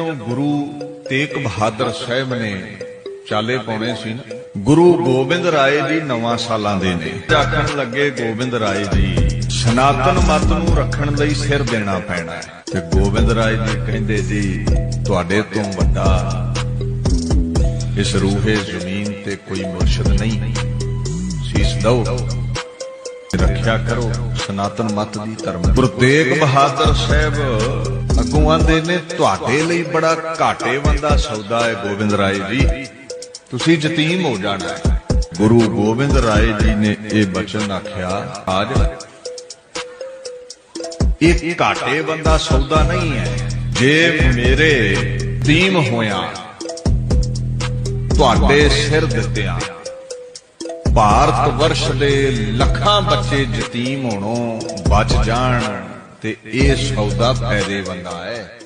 ਜਦੋਂ ਗੁਰੂ ਤੇਗ ਬਹਾਦਰ ਸਾਹਿਬ ਨੇ ਚਾਲੇ ਪਾਉਣੇ ਸੀ ਨਾ। ਗੁਰੂ ਗੋਬਿੰਦ ਰਾਏ ਜੀ ਨਵਾਂ ਸਾਲਾਂ ਦੇ ਨੇ। ਆਖਣ ਲੱਗੇ ਗੋਬਿੰਦ ਰਾਏ ਜੀ। ਸਨਾਤਨ ਮਤ ਨੂੰ ਰੱਖਣ ਲਈ ਸਿਰ ਦੇਣਾ ਪੈਣਾ ਹੈ। ਤੇ ਗੋਬਿੰਦ ਰਾਏ ਜੀ ਕਹਿੰਦੇ ਜੀ, ਤੁਹਾਡੇ ਤੋਂ ਵੱਡਾ ਇਸ ਰੂਹੇ ਜ਼ਮੀਨ ਤੇ ਕੋਈ ਮੁਰਸ਼ਿਦ ਨਹੀਂ। ਸੀਸ ਦਓ। ਰੱਖਿਆ ਕਰੋ ਸਨਾਤਨ ਮਤ ਦੀ ਧਰਮ ਗੁਰੂ ਤੇਗ ਬਹਾਦਰ ਸਾਹਿਬ ਅੱਗੋਂ ਆਂਦੇ ਨੇ, ਤੁਹਾਡੇ ਲਈ ਬੜਾ ਘਾਟੇ ਬੰਦਾ ਸੌਦਾ ਹੈ ਗੋਬਿੰਦ ਰਾਏ ਜੀ। ਤੁਸੀਂ ਯਤੀਮ ਹੋ ਜਾਣਾ ਗੁਰੂ ਗੋਬਿੰਦ ਰਾਏ ਜੀ ਨੇ ਇਹ ਬਚਨ ਆਖਿਆ, ਆਜ ਇਹ ਘਾਟੇ ਬੰਦਾ ਸੌਦਾ ਨਹੀਂ ਹੈ ਜੇ ਮੇਰੇ ਤੀਮ ਹੋਇਆ, ਤੁਹਾਡੇ ਸਿਰ ਦਿੱਤਿਆਂ, ਭਾਰਤ ਵਰਸ਼ ਦੇ ਲੱਖਾਂ ਬੱਚੇ ਯਤੀਮ ਹੋਣੋਂ ਬਚ ਜਾਣ। ਤੇ ਇਹ ਸੌਦਾ ਫਾਇਦੇ ਬੰਦਾ ਹੈ